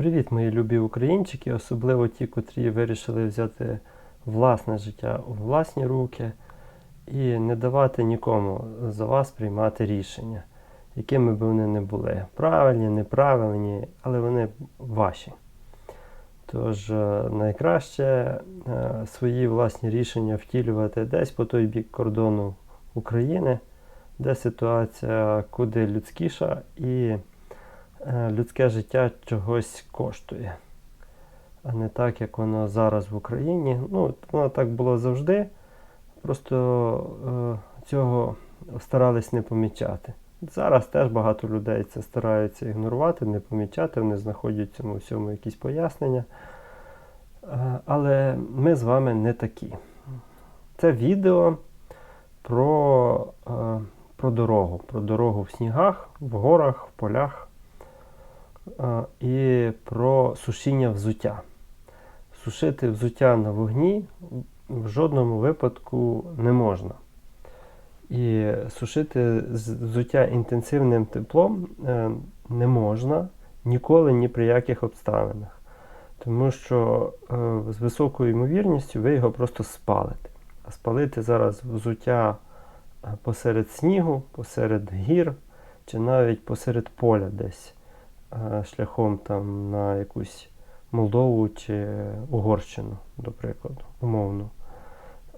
Привіт, мої любі українчики, особливо ті, котрі вирішили взяти власне життя у власні руки і не давати нікому за вас приймати рішення, якими б вони не були. Правильні, неправильні, але вони ваші. Тож е, найкраще е, свої власні рішення втілювати десь по той бік кордону України, де ситуація куди людськіша і людське життя чогось коштує. А не так, як воно зараз в Україні. Ну, воно так було завжди. Просто е, цього старались не помічати. Зараз теж багато людей це стараються ігнорувати, не помічати, вони знаходять цьому всьому якісь пояснення. Е, Але ми з вами не такі. Це відео про, е, про дорогу. Про дорогу в снігах, в горах, в полях е, і про сушіння взуття. Сушити взуття на вогні в жодному випадку не можна. І сушити взуття інтенсивним теплом е, не можна ніколи ні при яких обставинах. Тому що е, з високою ймовірністю ви його просто спалите. А спалити зараз взуття е, посеред снігу, посеред гір чи навіть посеред поля десь шляхом там на якусь Молдову чи Угорщину, до прикладу, умовно.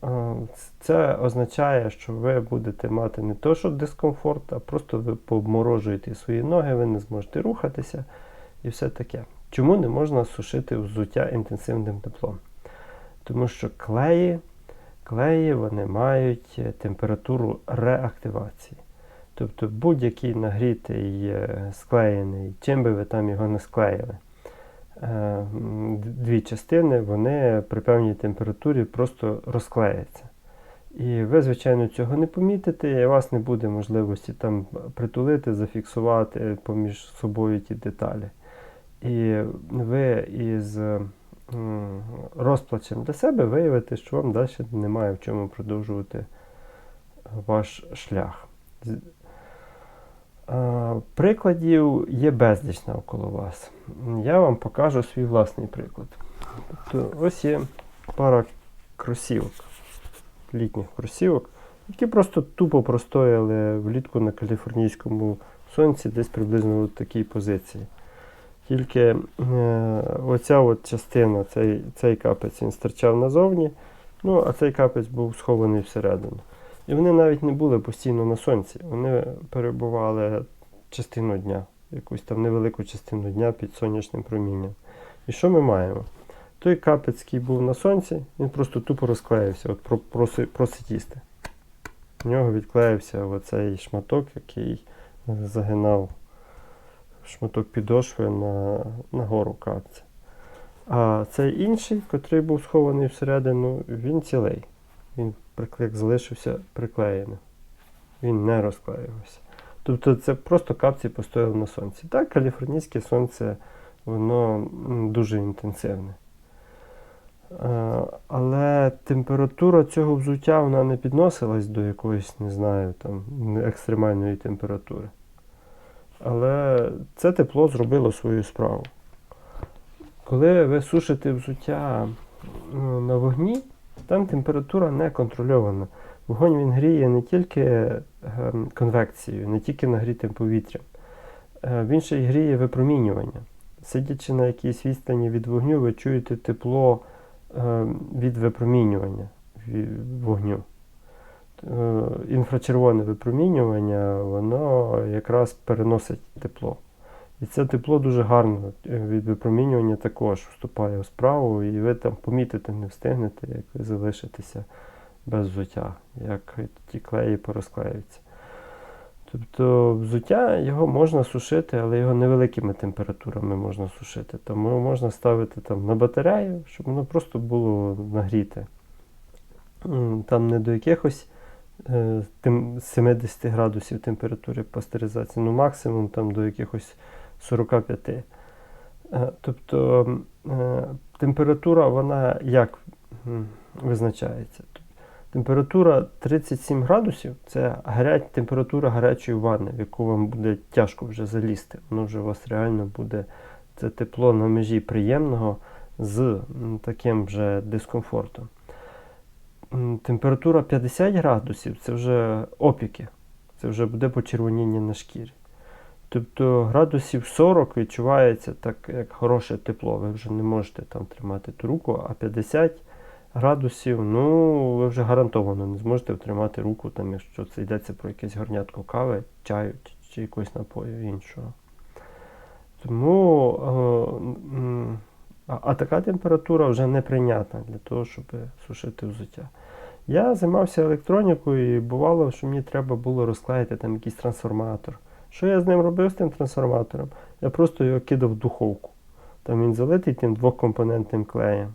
Е, Це означає, що ви будете мати не то, що дискомфорт, а просто ви пообморожуєте свої ноги, ви не зможете рухатися і все таке. Чому не можна сушити взуття інтенсивним теплом? Тому що клеї, клеї вони мають е, температуру реактивації. Тобто будь-який нагрітий, е, склеєний, чим би ви там його не склеїли, е, дві частини вони при певній температурі просто розклеяться. І ви, звичайно, цього не помітите, і у вас не буде можливості там притулити, зафіксувати поміж собою ті деталі. І ви із розплачем для себе виявите, що вам далі немає в чому продовжувати ваш шлях. А, Прикладів є безліч навколо вас. Я вам покажу свій власний приклад. Тобто, ось є пара кросівок, літніх кросівок, які просто тупо простояли влітку на каліфорнійському сонці, десь приблизно в такій позиції. Тільки е, оця от частина, цей, цей капець він стирчав назовні, ну, а цей капець був схований всередину. І вони навіть не були постійно на сонці. Вони перебували частину дня, якусь там невелику частину дня під сонячним промінням. І що ми маємо? Той капець, який був на сонці, він просто тупо розклеївся, от про, проси- просить їсти. В нього відклеївся оцей шматок, який загинав шматок підошви на, на гору капця. А цей інший, котрий був схований всередину, він цілий. Він приклеїк залишився приклеєним. Він не розклеювався. Тобто це просто капці постояли на сонці. Так, каліфорнійське сонце, воно дуже інтенсивне. Але температура цього взуття вона не підносилась до якоїсь, не знаю, там, екстремальної температури. Але це тепло зробило свою справу. Коли ви сушите взуття на вогні, там температура не контрольована. Вогонь він гріє не тільки ем, конвекцією, не тільки нагрітим повітрям. Е, Він ще й гріє випромінювання. Сидячи на якійсь відстані від вогню, ви чуєте тепло ем, від випромінювання вогню. Е, Інфрачервоне випромінювання, воно якраз переносить тепло. І це тепло дуже гарно е, від випромінювання також вступає в справу, і ви там помітити не встигнете, як ви залишитеся без взуття, як ті клеї порозклеюються. Тобто взуття його можна сушити, але його невеликими температурами можна сушити. Тому можна ставити там на батарею, щоб воно просто було нагріте. Там не до якихось е, 70 градусів температури пастеризації, ну максимум там до якихось 45. Е, Тобто е, температура, вона як визначається? Температура 37 градусів це температура гарячої ванни, в яку вам буде тяжко вже залізти. Воно вже у вас реально буде Це тепло на межі приємного з таким же дискомфортом. Температура 50 градусів це вже опіки, це вже буде почервоніння на шкірі. Тобто градусів 40 відчувається так, як хороше тепло. Ви вже не можете там тримати ту руку, а 50 градусів, ну, ви вже гарантовано не зможете втримати руку, там, якщо це йдеться про якесь горнятко кави, чаю чи, чи якогось напою іншого. Тому е, а, а така температура вже неприйнятна для того, щоб сушити взуття. Я займався електронікою і бувало, що мені треба було розклеїти там якийсь трансформатор. Що я з ним робив з тим трансформатором? Я просто його кидав в духовку. Там він залитий тим двокомпонентним клеєм.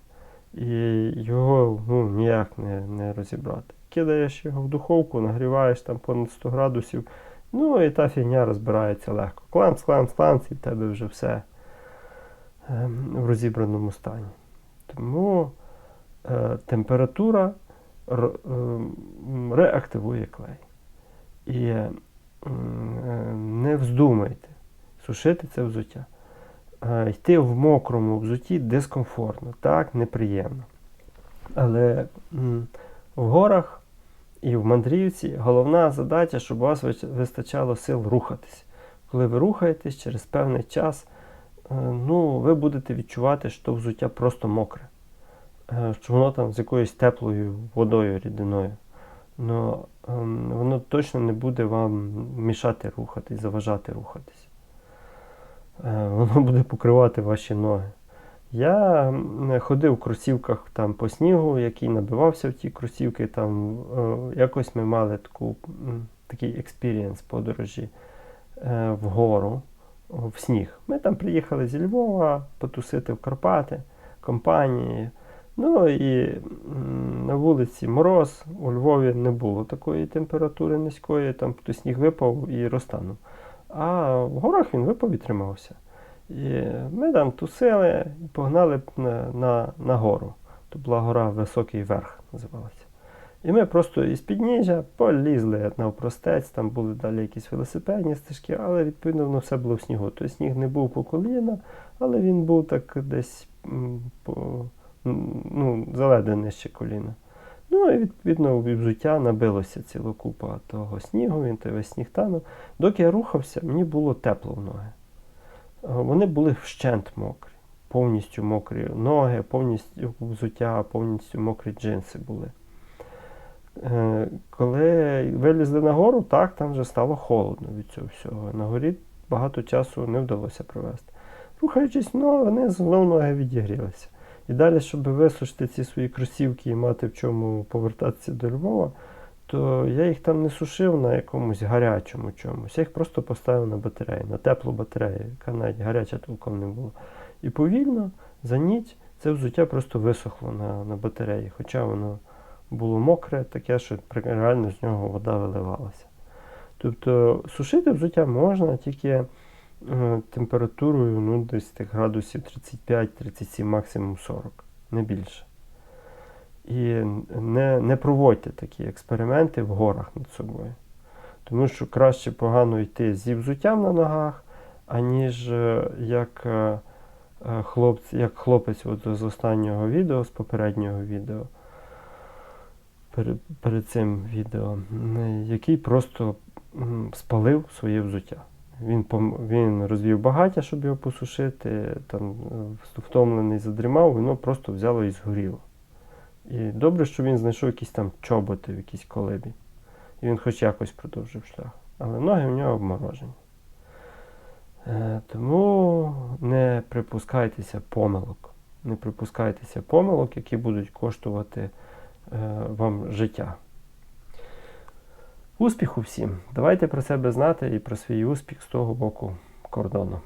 І його ну, ніяк не, не розібрати. Кидаєш його в духовку, нагріваєш там понад 100 градусів, ну і та фігня розбирається легко. Кланц, кланц, кланц, і в тебе вже все ем, в розібраному стані. Тому е, температура р- ем, реактивує клей. І е, е, не вздумайте сушити це взуття. Е, Йти в мокрому взутті дискомфортно, так, неприємно. Але в горах і в мандрівці головна задача, щоб у вас вистачало сил рухатись. Коли ви рухаєтесь через певний час, е, ну, ви будете відчувати, що взуття просто мокре, Е, що воно там з якоюсь теплою водою рідиною. Но ем, воно точно не буде вам мішати рухатись, заважати рухатись. Е, Воно буде покривати ваші ноги. Я ходив в кросівках там по снігу, який набивався в ті кросівки. Там, е, якось ми мали таку, такий експірієнс подорожі е, вгору, в сніг. Ми там приїхали зі Львова потусити в Карпати компанією. Ну і на вулиці мороз, у Львові не було такої температури низької, там сніг випав і розтанув. А в горах він випав і тримався. І ми там тусили і погнали на, на, на гору. То була гора Високий Верх називалася. І ми просто із підніжжя полізли навпростець, там були далі якісь велосипедні стежки, але відповідно воно все було в снігу. Тобто сніг не був по коліна, але він був так десь по, ну, заледве нижче коліна. Ну і відповідно в взуття набилося ціла купа того снігу, він той весь сніг танув. Доки я рухався, мені було тепло в ноги. Е, Вони були вщент мокрі, повністю мокрі ноги, повністю взуття, повністю мокрі джинси були. Е, Коли вилізли на гору, так, там вже стало холодно від цього всього. На горі багато часу не вдалося провести. Рухаючись, ну, вони знову ноги відігрілися. І далі, щоб висушити ці свої кросівки і мати в чому повертатися до Львова, то я їх там не сушив на якомусь гарячому чомусь. Я їх просто поставив на батарею, на теплу батарею, яка навіть гаряча толком не була. І повільно за ніч це взуття просто висохло на, на батареї, хоча воно було мокре, таке, що реально з нього вода виливалася. Тобто сушити взуття можна тільки температурою ну, десь тих градусів 35-37, максимум 40, не більше. І не, не проводьте такі експерименти в горах над собою. Тому що краще погано йти зі взуттям на ногах, аніж е, як, е, е, як хлопець от з останнього відео, з попереднього відео, перед, перед цим відео, який просто спалив своє взуття. Він, він розвів багаття, щоб його посушити, там, е, втомлений задрімав, воно просто взяло і згоріло. І добре, що він знайшов якісь там чоботи в якійсь колибі. І він хоч якось продовжив шлях. Але ноги в нього обморожені. Е, тому не припускайтеся помилок. Не припускайтеся помилок, які будуть коштувати е, вам життя. Успіху всім! Давайте про себе знати і про свій успіх з того боку кордону.